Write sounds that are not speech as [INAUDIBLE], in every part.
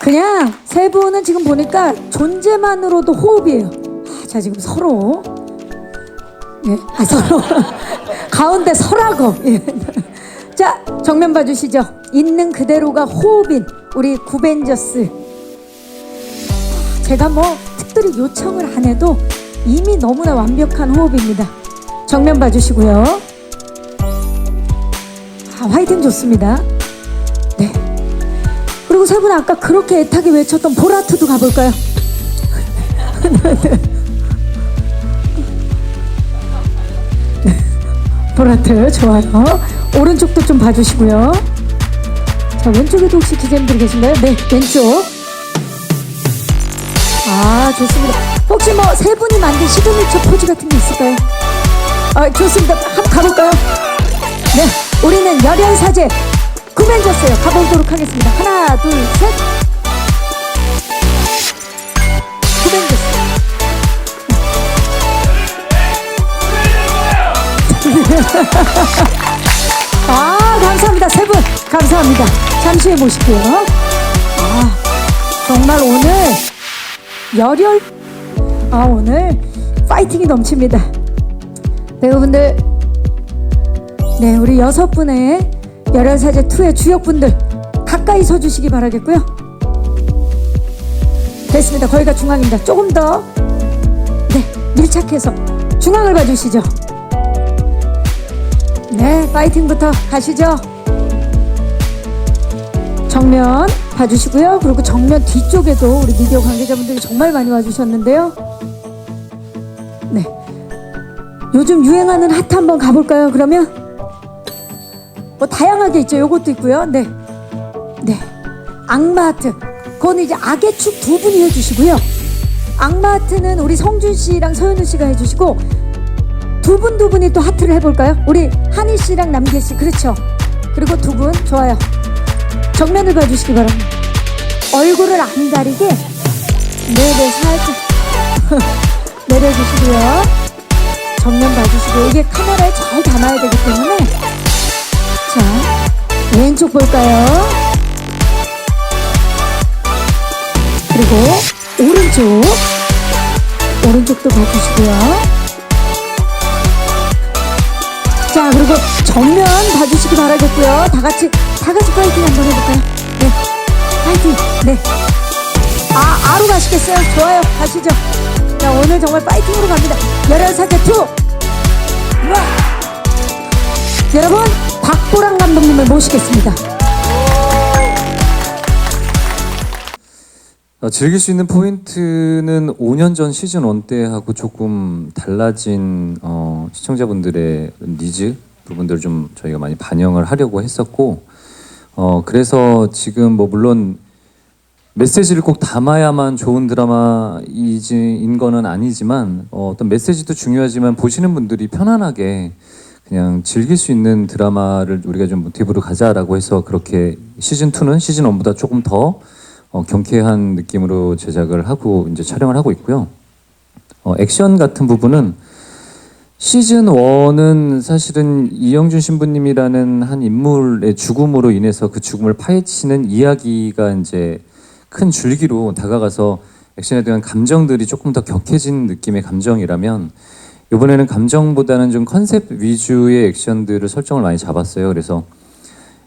그냥 세 분은 지금 보니까 존재만으로도 호흡이에요. 아, 자 지금 서로 예, 아 서로 [LAUGHS] 가운데 서라고. 예. [LAUGHS] 자 정면 봐주시죠. 있는 그대로가 호흡인 우리 구벤저스. 제가 뭐 특별히 요청을 안 해도 이미 너무나 완벽한 호흡입니다. 정면 봐주시고요. 아, 화이팅 좋습니다. 네. 그리고 세 분 아까 그렇게 애타게 외쳤던 보라트도 가볼까요? 네. [LAUGHS] 보라트 좋아요. 오른쪽도 좀 봐주시고요. 자 왼쪽에도 혹시 기자님들 계신가요? 네 왼쪽. 아 좋습니다. 혹시 뭐 세 분이 만든 시그니처 포즈 같은 게 있을까요? 아 좋습니다. 한번 가볼까요? 네, 우리는 열혈사제 구벤졌어요. 가보도록 하겠습니다. 하나, 둘, 셋. 구벤졌어. [LAUGHS] 아, 감사합니다. 세 분. 감사합니다. 잠시 후에 모실게요. 아, 정말 오늘 열혈, 아, 오늘 파이팅이 넘칩니다. 배우분들 네, 우리 여섯 분의 열혈사제 2의 주역분들 가까이 서주시기 바라겠고요. 됐습니다. 거기가 중앙입니다. 조금 더 네, 밀착해서 중앙을 봐주시죠. 네, 파이팅부터 가시죠. 정면 봐주시고요. 그리고 정면 뒤쪽에도 우리 미디어 관계자분들이 정말 많이 와주셨는데요. 네, 요즘 유행하는 핫 한번 가볼까요? 그러면? 뭐 다양하게 있죠. 요것도 있고요. 네. 네. 악마 하트. 그건 이제 악의 축 두 분이 해주시고요. 악마 하트는 우리 성준 씨랑 서현우 씨가 해주시고 두 분 두 분이 또 하트를 해볼까요? 우리 한희 씨랑 남길 씨. 그렇죠. 그리고 두 분 좋아요. 정면을 봐주시기 바랍니다. 얼굴을 안 가리게 네네 살짝 [LAUGHS] 내려주시고요. 정면 봐주시고 이게 카메라에 잘 담아야 되기 때문에 자, 왼쪽 볼까요? 그리고 오른쪽. 오른쪽도 봐주시고요. 자, 그리고 정면 봐주시기 바라겠고요. 다 같이, 다 같이 파이팅 한번 해볼까요? 네. 파이팅. 네. 아, 아로 가시겠어요? 좋아요. 가시죠. 자, 오늘 정말 파이팅으로 갑니다. 열혈 사제 2. 우와! 여러분 박보람 감독님을 모시겠습니다. 어, 즐길 수 있는 포인트는 5년 전 시즌 1 때하고 조금 달라진 어, 시청자분들의 니즈 부분들을 좀 저희가 많이 반영을 하려고 했었고 어, 그래서 지금 뭐 물론 메시지를 꼭 담아야만 좋은 드라마인 거는 아니지만 어, 어떤 메시지도 중요하지만 보시는 분들이 편안하게 그냥 즐길 수 있는 드라마를 우리가 좀 모티브로 가자라고 해서 그렇게 시즌 2는 시즌 1보다 조금 더 어, 경쾌한 느낌으로 제작을 하고 이제 촬영을 하고 있고요. 어, 액션 같은 부분은 시즌 1은 사실은 이영준 신부님이라는 한 인물의 죽음으로 인해서 그 죽음을 파헤치는 이야기가 이제 큰 줄기로 다가가서 액션에 대한 감정들이 조금 더 격해진 느낌의 감정이라면 이번에는 감정보다는 좀 컨셉 위주의 액션들을 설정을 많이 잡았어요. 그래서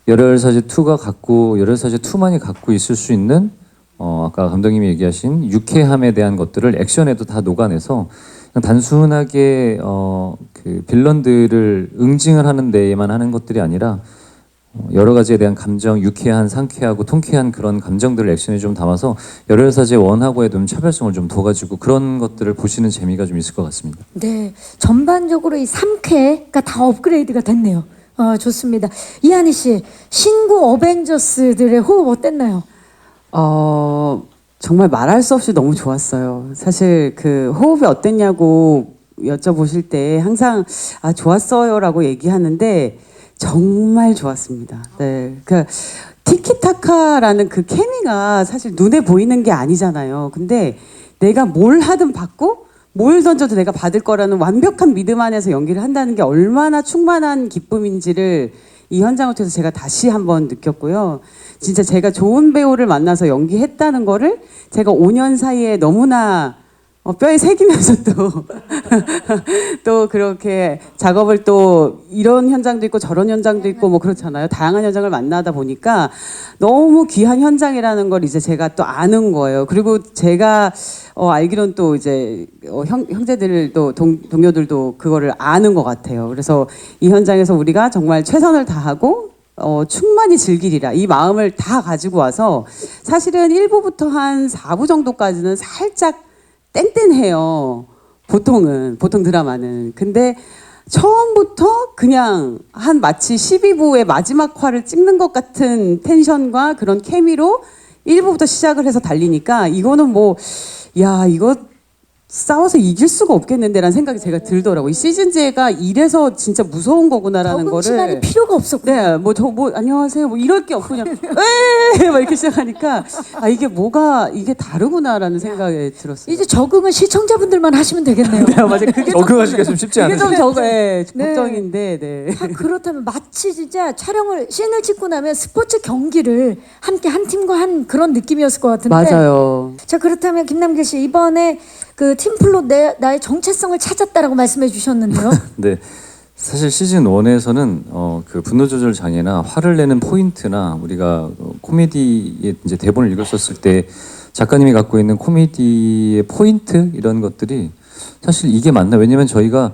열혈 사제 2가 갖고 열혈 사제 2만이 갖고 있을 수 있는 어 아까 감독님이 얘기하신 유쾌함에 대한 것들을 액션에도 다 녹아내서 그냥 단순하게 어 그 빌런들을 응징을 하는 데에만 하는 것들이 아니라 어, 여러 가지에 대한 감정, 유쾌한, 상쾌하고 통쾌한 그런 감정들을 액션에 좀 담아서 열혈사제 원하고의 좀 차별성을 좀 둬가지고 그런 것들을 보시는 재미가 좀 있을 것 같습니다. 네, 전반적으로 이 3쾌가 다 업그레이드가 됐네요. 어, 좋습니다. 이한희 씨, 신구 어벤져스들의 호흡 어땠나요? 어, 정말 말할 수 없이 너무 좋았어요. 사실 그 호흡이 어땠냐고 여쭤보실 때 항상 아, 좋았어요라고 얘기하는데 정말 좋았습니다. 네. 그 티키타카라는 그 케미가 사실 눈에 보이는 게 아니잖아요. 근데 내가 뭘 하든 받고 뭘 던져도 내가 받을 거라는 완벽한 믿음 안에서 연기를 한다는 게 얼마나 충만한 기쁨인지를 이 현장을 통해서 제가 다시 한번 느꼈고요. 진짜 제가 좋은 배우를 만나서 연기했다는 거를 제가 5년 사이에 너무나 어, 뼈에 새기면서 또, [LAUGHS] 또 그렇게 작업을 또 이런 현장도 있고 저런 현장도 있고 뭐 그렇잖아요. 다양한 현장을 만나다 보니까 너무 귀한 현장이라는 걸 이제 제가 또 아는 거예요. 그리고 제가 어, 알기로는 또 이제 어, 형, 형제들도 동, 동료들도 그거를 아는 것 같아요. 그래서 이 현장에서 우리가 정말 최선을 다하고 어, 충만히 즐기리라 이 마음을 다 가지고 와서 사실은 1부부터 한 4부 정도까지는 살짝 땡땡해요. 보통은 보통 드라마는. 근데 처음부터 그냥 한 마치 12부의 마지막 화를 찍는 것 같은 텐션과 그런 케미로 1부부터 시작을 해서 달리니까 이거는 뭐 야 이거 싸워서 이길 수가 없겠는데라는 생각이 제가 들더라고요. 이 시즌제가 이래서 진짜 무서운 거구나라는 적응 시간이 거를 필요가 없었고 네, 뭐 저 뭐 안녕하세요 뭐 이럴 게 없고 그냥 에막 이렇게 시작하니까 아 이게 뭐가 이게 다르구나라는 생각이 들었어요. 이제 적응은 시청자분들만 하시면 되겠네요. 네, 맞아요. 그게 좀 적응하기가 좀 쉽지 그게 않으세요? 좀 저거 예, 네. 걱정인데 네. 아, 그렇다면 마치 진짜 촬영을 씬을 찍고 나면 스포츠 경기를 함께 한 팀과 한 그런 느낌이었을 것 같은데 맞아요. 자 그렇다면 김남길 씨 이번에 그 팀플로 내 나의 정체성을 찾았다라고 말씀해 주셨는데요. [LAUGHS] 네. 사실 시즌 1에서는 어, 그 분노 조절 장애나 화를 내는 포인트나 우리가 어, 코미디의 이제 대본을 읽었었을 때 작가님이 갖고 있는 코미디의 포인트 이런 것들이 사실 이게 맞나? 왜냐면 저희가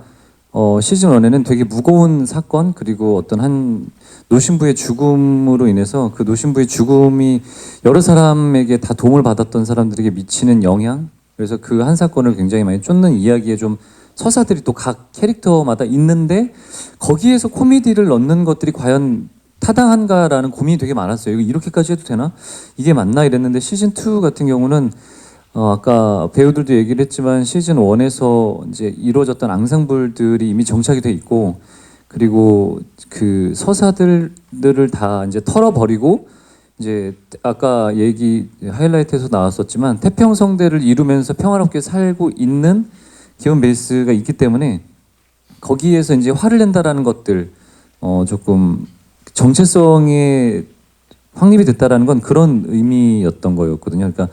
어, 시즌 1에는 되게 무거운 사건 그리고 어떤 한 노신부의 죽음으로 인해서 그 노신부의 죽음이 여러 사람에게 다 도움을 받았던 사람들에게 미치는 영향 그래서 그 한 사건을 굉장히 많이 쫓는 이야기에 좀 서사들이 또 각 캐릭터마다 있는데 거기에서 코미디를 넣는 것들이 과연 타당한가라는 고민이 되게 많았어요. 이거 이렇게까지 해도 되나? 이게 맞나 이랬는데 시즌 2 같은 경우는 어, 아까 배우들도 얘기를 했지만 시즌 1에서 이제 이루어졌던 앙상블들이 이미 정착이 돼 있고 그리고 그 서사들을 다 이제 털어버리고 이제 아까 얘기 하이라이트에서 나왔었지만 태평성대를 이루면서 평화롭게 살고 있는 기본 베이스가 있기 때문에 거기에서 이제 화를 낸다라는 것들 어 조금 정체성에 확립이 됐다라는 건 그런 의미였던 거였거든요. 그러니까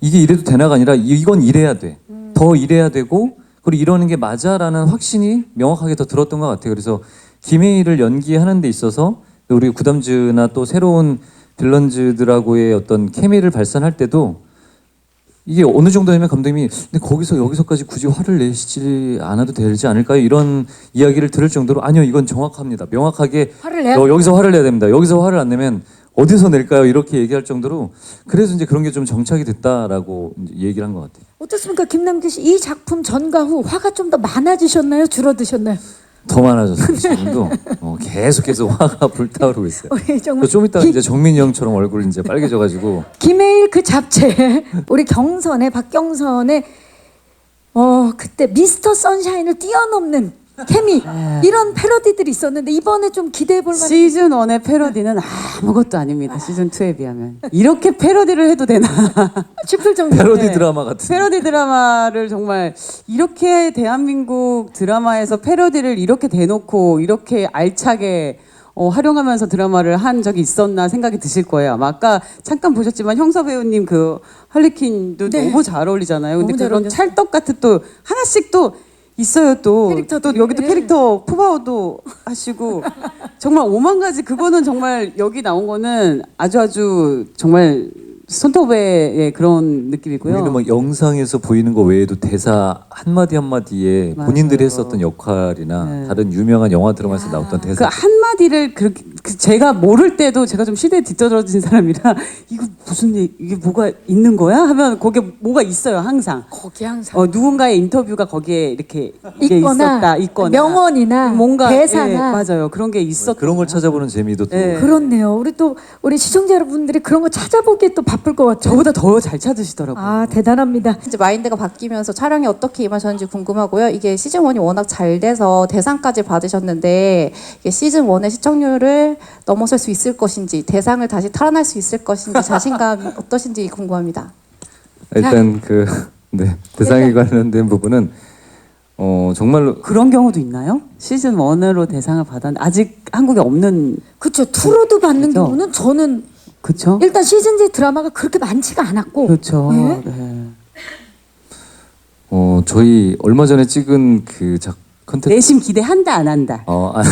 이게 이래도 되나가 아니라 이건 이래야 돼. 더 이래야 되고 그리고 이러는 게 맞아라는 확신이 명확하게 더 들었던 것 같아요. 그래서 김혜희를 연기하는 데 있어서 우리 구담즈나 또 새로운 빌런즈들하고의 어떤 케미를 발산할 때도 이게 어느 정도냐면 감독님이 근데 거기서 여기서까지 굳이 화를 내시지 않아도 되지 않을까요? 이런 이야기를 들을 정도로 아니요 이건 정확합니다. 명확하게 화를 내야 여, 여기서 화를 내야 됩니다. 여기서 화를 안 내면 어디서 낼까요? 이렇게 얘기할 정도로 그래서 이제 그런 게 좀 정착이 됐다라고 이제 얘기를 한 것 같아요. 어떻습니까 김남길 씨이 작품 전과 후 화가 좀 더 많아지셨나요? 줄어드셨나요? 더 많아졌어요. 지금도 어, 계속해서 화가 불타오르고 있어요. 우리 정말 좀 이따 이제 정민이 형처럼 얼굴이 이제 빨개져가지고 [LAUGHS] 김혜일 그 잡채 [LAUGHS] 우리 경선의 박경선의 어 그때 미스터 선샤인을 뛰어넘는 케미 이런 패러디들이 있었는데 이번에 좀 기대해 볼 만한 시즌 1의 패러디는 아무것도 아닙니다. 시즌 2에 비하면 이렇게 패러디를 해도 되나? [LAUGHS] 싶을 정도 패러디 드라마 같은. 패러디 드라마를 정말 이렇게 대한민국 드라마에서 패러디를 이렇게 대놓고 이렇게 알차게 어, 활용하면서 드라마를 한 적이 있었나 생각이 드실 거예요. 아마 아까 잠깐 보셨지만 형서 배우님 그 할리퀸도 네. 너무 잘 어울리잖아요. 근데 너무 잘 그런 어울렸어요. 찰떡 같은 또 하나씩 또 있어요 또. 캐릭터들이. 또 여기도 네. 캐릭터 푸바오도 하시고 [LAUGHS] 정말 오만 가지 그거는 정말 여기 나온 거는 아주 아주 정말 손톱의 그런 느낌이고요. 우리는 뭐 영상에서 보이는 거 외에도 대사 한 마디 한 마디에 맞아요. 본인들이 했었던 역할이나 네. 다른 유명한 영화 드라마에서 나왔던 그 대사. 한마디를 그렇게 그 제가 모를 때도 제가 좀 시대에 뒤떨어진 사람이라 [LAUGHS] 이거 무슨 얘- 이게 뭐가 있는 거야 하면 거기에 뭐가 있어요 항상 거기 항상 어 누군가의 인터뷰가 거기에 이렇게 이게 있거나, 있었다 있거나 명언이나 뭔가 대사나. 예, 맞아요 그런 게 있었 그런 걸 찾아보는 재미도 또 네. 그렇네요. 우리 또 우리 시청자 여러분들이 그런 거 찾아보기에 또 바쁠 것 같아요. 저보다 더 잘 찾으시더라고요. 아 대단합니다. 이제 마인드가 바뀌면서 촬영이 어떻게 임하셨는지 궁금하고요. 이게 시즌 1이 워낙 잘 돼서 대상까지 받으셨는데 이게 시즌 1의 시청률을 넘어설 수 있을 것인지 대상을 다시 탈환할 수 있을 것인지 자신감 어떠신지 궁금합니다. 일단 그 [LAUGHS] 네, 대상에 관련된 부분은 어 정말로 그런 경우도 있나요? 시즌 1으로 대상을 받았는데 아직 한국에 없는 그렇죠. 투로도 받는 그죠? 경우는 저는 그렇죠. 일단 시즌 제 드라마가 그렇게 많지가 않았고 그렇죠. 네. 네. 어 저희 얼마 전에 찍은 그 작 컨텐츠 내심 기대한다 안 한다. 어, 아,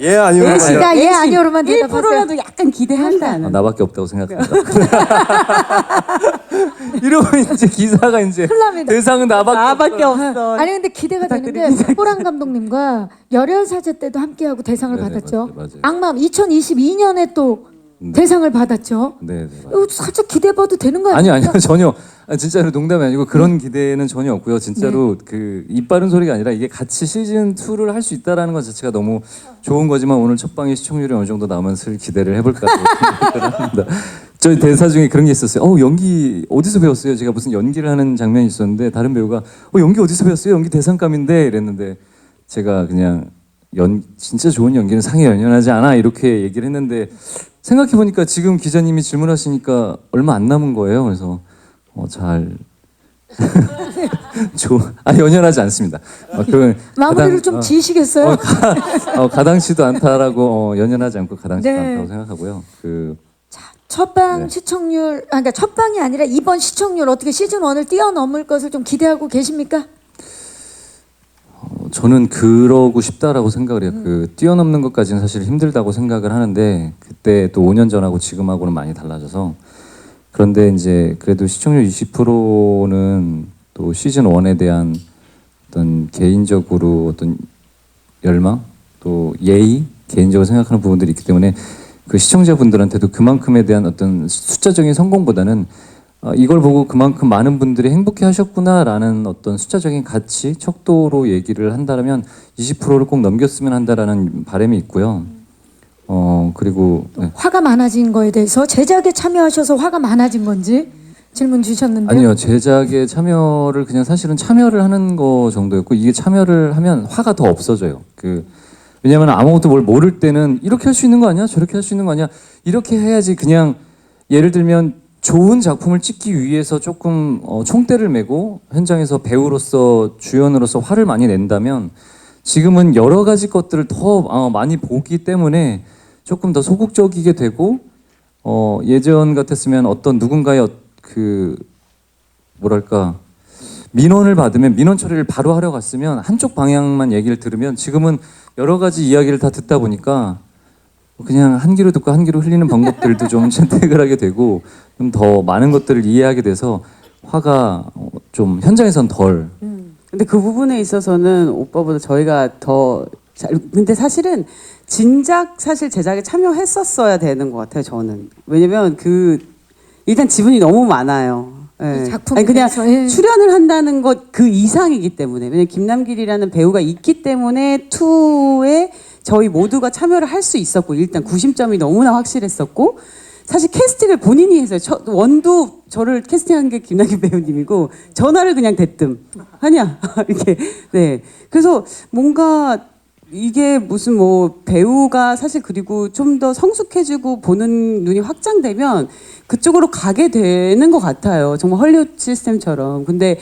예 아니요. 내심 예, 아니요로만 대답하세요. 1%라도 약간 기대한다 안 아, 한다. 나밖에 없다고 생각합니다. [LAUGHS] 이러면 이제 기사가 이제 납니다. 대상은 나밖에 나밖에 없어. 아니 근데 기대가 되는 게. 호랑 감독님과 열혈 사제 때도 함께하고 대상을 네네, 받았죠. 맞아요, 맞아요. 악마음 2022년에 또 네. 대상을 받았죠. 네, 네. 맞아요. 이거 살짝 기대해봐도 되는 거 아니 아니에요? 아니요 [LAUGHS] 전혀 아, 진짜로 농담이 아니고 그런 기대는 전혀 없고요 진짜로 그 입바른 소리가 아니라 이게 같이 시즌 2를 할 수 있다라는 것 자체가 너무 좋은 거지만 오늘 첫 방의 시청률이 어느 정도 나오면 슬 기대를 해볼까 합니다. [LAUGHS] 저희 대사 중에 그런 게 있었어요. 어 연기 어디서 배웠어요? 제가 무슨 연기를 하는 장면이 있었는데 다른 배우가 어 연기 어디서 배웠어요? 연기 대상감인데 이랬는데 제가 그냥 연 진짜 좋은 연기는 상에 연연하지 않아 이렇게 얘기를 했는데 생각해 보니까 지금 기자님이 질문하시니까 얼마 안 남은 거예요. 그래서 어, 잘 [LAUGHS] 좋, 아 연연하지 않습니다. 어, 그건 마무리를 가당- 좀 어, 지으시겠어요? 어, 가, 어, 가당치도 않다라고 어, 연연하지 않고 가당치도 네. 않다고 생각하고요. 그 첫방 네. 시청률, 아, 그러니까 첫 방이 아니라 이번 시청률 어떻게 시즌 1을 뛰어넘을 것을 좀 기대하고 계십니까? 어, 저는 그러고 싶다라고 생각을 해요. 그 뛰어넘는 것까지는 사실 힘들다고 생각을 하는데 그때 또 5년 전하고 지금하고는 많이 달라져서 그런데 이제 그래도 시청률 20%는 또 시즌 1에 대한 어떤 개인적으로 어떤 열망 또 예의 개인적으로 생각하는 부분들이 있기 때문에 그 시청자분들한테도 그만큼에 대한 어떤 숫자적인 성공보다는 어, 이걸 보고 그만큼 많은 분들이 행복해 하셨구나라는 어떤 숫자적인 가치, 척도로 얘기를 한다면 20%를 꼭 넘겼으면 한다라는 바람이 있고요. 어, 그리고 네. 화가 많아진 거에 대해서 제작에 참여하셔서 화가 많아진 건지 질문 주셨는데 아니요 제작에 참여를 그냥 사실은 참여를 하는 거 정도였고 이게 참여를 하면 화가 더 없어져요. 그 왜냐하면 아무것도 뭘 모를 때는 이렇게 할 수 있는 거 아니야? 저렇게 할 수 있는 거 아니야? 이렇게 해야지 그냥 예를 들면 좋은 작품을 찍기 위해서 조금 어, 총대를 메고 현장에서 배우로서 주연으로서 화를 많이 낸다면 지금은 여러 가지 것들을 더 어, 많이 보기 때문에 조금 더 소극적이게 되고 어, 예전 같았으면 어떤 누군가의 어- 그 뭐랄까 민원을 받으면 민원 처리를 바로 하러 갔으면 한쪽 방향만 얘기를 들으면 지금은 여러 가지 이야기를 다 듣다 보니까 그냥 한 귀로 듣고 한 귀로 흘리는 방법들도 좀 [LAUGHS] 선택을 하게 되고 좀 더 많은 것들을 이해하게 돼서 화가 어, 좀 현장에선 덜 근데 그 부분에 있어서는 오빠보다 저희가 더 잘, 근데 사실은 진작 사실 제작에 참여했었어야 되는 것 같아요, 저는. 왜냐면 그, 일단 지분이 너무 많아요. 예. 이 작품에 아니, 그냥 대해서, 예. 출연을 한다는 것 그 이상이기 때문에. 왜냐면 김남길이라는 배우가 있기 때문에 투에 저희 모두가 참여를 할 수 있었고, 일단 구심점이 너무나 확실했었고, 사실 캐스팅을 본인이 했어요. 저, 원도 저를 캐스팅한 게 김남길 [LAUGHS] 배우님이고 전화를 그냥 대뜸 하냐 [LAUGHS] 이렇게 네 그래서 뭔가 이게 무슨 뭐 배우가 사실 그리고 좀 더 성숙해지고 보는 눈이 확장되면 그쪽으로 가게 되는 것 같아요. 정말 헐리우드 시스템처럼. 근데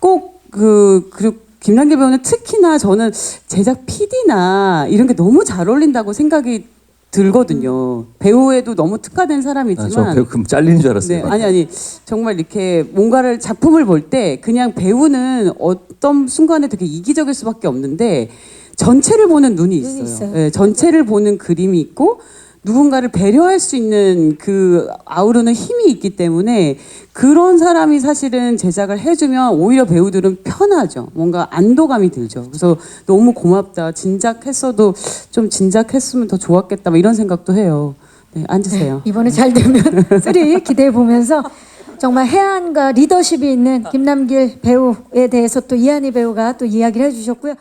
꼭그 그리고 김남길 배우는 특히나 저는 제작 PD나 이런 게 너무 잘 어울린다고 생각이 들거든요. 배우에도 너무 특화된 아, 사람이지만 저 배우 금 잘리는 줄 알았어요. 네, 아니 아니 정말 이렇게 뭔가를 작품을 볼 때 그냥 배우는 어떤 순간에 되게 이기적일 수밖에 없는데 전체를 보는 눈이 있어요. 있어요. 네, 전체를 보는 그림이 있고 누군가를 배려할 수 있는 그 아우르는 힘이 있기 때문에 그런 사람이 사실은 제작을 해주면 오히려 배우들은 편하죠. 뭔가 안도감이 들죠. 그래서 너무 고맙다. 진작했어도 좀 진작했으면 더 좋았겠다. 뭐 이런 생각도 해요. 네, 앉으세요. 이번에 잘 되면 [LAUGHS] 쓰리 기대해 보면서 정말 해안과 리더십이 있는 김남길 배우에 대해서 또 이한희 배우가 또 이야기를 해주셨고요.